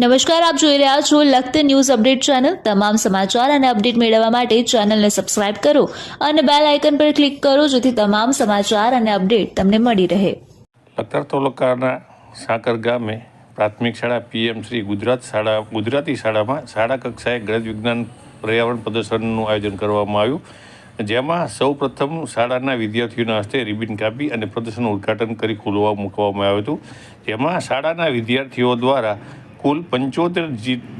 નમસ્કાર, આપ જોઈ રહ્યા છો લખત ન્યૂઝ અપડેટ ચેનલ. તમામ સમાચાર અને અપડેટ મેળવવા માટે ચેનલને સબસ્ક્રાઇબ કરો અને બેલ આઇકન પર ક્લિક કરો જેથી તમામ સમાચાર અને અપડેટ તમને મળી રહે. લખતર તાલુકાના સાકર ગામે પ્રાથમિક શાળા પીએમ શ્રી ગુજરાત શાળા, ગુજરાતી શાળામાં શાળા કક્ષાએ ગણિત વિજ્ઞાન પર્યાવરણ પ્રદર્શનનું આયોજન કરવામાં આવ્યું. જેમાં સૌ પ્રથમ શાળાના વિદ્યાર્થીઓના હસ્તે રિબિન કાપી અને પ્રદર્શનનું ઉદ્ઘાટન કરી ખુલવા મૂકવામાં આવ્યું હતું. જેમાં શાળાના વિદ્યાર્થીઓ દ્વારા કુલ પંચોતેર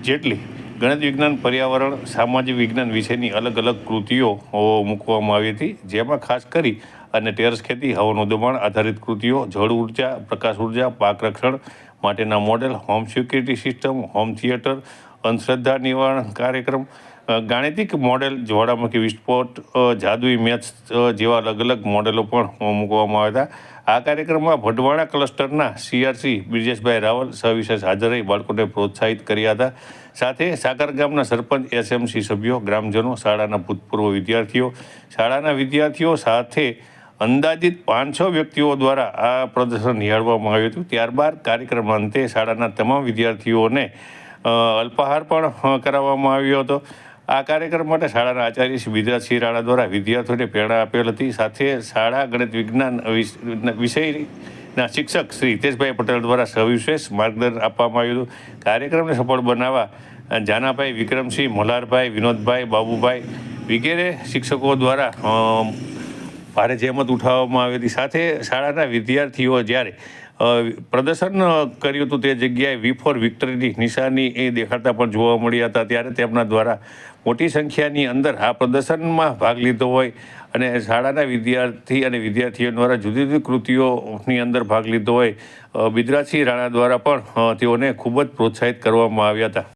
જેટલી ગણિત વિજ્ઞાન પર્યાવરણ, સામાજિક વિજ્ઞાન વિષયની અલગ અલગ કૃતિઓ મૂકવામાં આવી હતી. જેમાં ખાસ કરી અને ટેરસ ખેતી, હવાનું દબાણ આધારિત કૃતિઓ, જળ ઊર્જા, પ્રકાશ ઊર્જા, પાક રક્ષણ માટેના model, home security system, home theatre અંધશ્રદ્ધા નિવારણ કાર્યક્રમ ગાણિતિક મોડેલ જ્વાળામુખી વિસ્ફોટ જાદુઈ મેચ જેવા અલગ અલગ મોડેલો પણ મૂકવામાં આવ્યા હતા. આ કાર્યક્રમમાં ભટવાડા ક્લસ્ટરના સીઆરસી બ્રિજેશભાઈ રાવલ સવિશેષ હાજર રહી, બાળકોને પ્રોત્સાહિત કર્યા હતા. સાથે સાકર ગામના સરપંચ, એસએમસી સભ્યો, ગ્રામજનો, શાળાના ભૂતપૂર્વ વિદ્યાર્થીઓ. શાળાના વિદ્યાર્થીઓ સાથે અંદાજિત પાંચસો વ્યક્તિઓ દ્વારા આ પ્રદર્શન નિહાળવામાં આવ્યું હતું. ત્યારબાદ કાર્યક્રમ અંતે શાળાના તમામ વિદ્યાર્થીઓને અલ્પાહાર પણ કરાવવામાં આવ્યો હતો. આ કાર્યક્રમ માટે શાળાના આચાર્ય શ્રી વિદ્યાસિંહ રાણા દ્વારા વિદ્યાર્થીઓને પ્રેરણા આપેલ હતી. સાથે શાળા ગણિત વિજ્ઞાન વિષયના શિક્ષક શ્રી હિતેશભાઈ પટેલ દ્વારા સવિશેષ માર્ગદર્શન આપવામાં આવ્યું હતું. કાર્યક્રમને સફળ બનાવવા જાનાભાઈ વિક્રમસિંહ મલ્હારભાઈ વિનોદભાઈ, બાબુભાઈ વગેરે શિક્ષકો દ્વારા ભારે જહેમત ઉઠાવવામાં આવી હતી. સાથે શાળાના વિદ્યાર્થીઓ જ્યારે પ્રદર્શન કર્યું હતું તે જગ્યાએ વી ફોર વિક્ટરીની નિશાની એ દેખાડતા પણ જોવા મળ્યા હતા. ત્યારે તેમના દ્વારા મોટી સંખ્યાની અંદર આ પ્રદર્શનમાં ભાગ લીધો હોય અને શાળાના વિદ્યાર્થી અને વિદ્યાર્થીઓ દ્વારા જુદી જુદી કૃતિઓની અંદર ભાગ લીધો હોય બિદરાસિંહ રાણા દ્વારા પણ તેઓને ખૂબ જ પ્રોત્સાહિત કરવામાં આવ્યા હતા.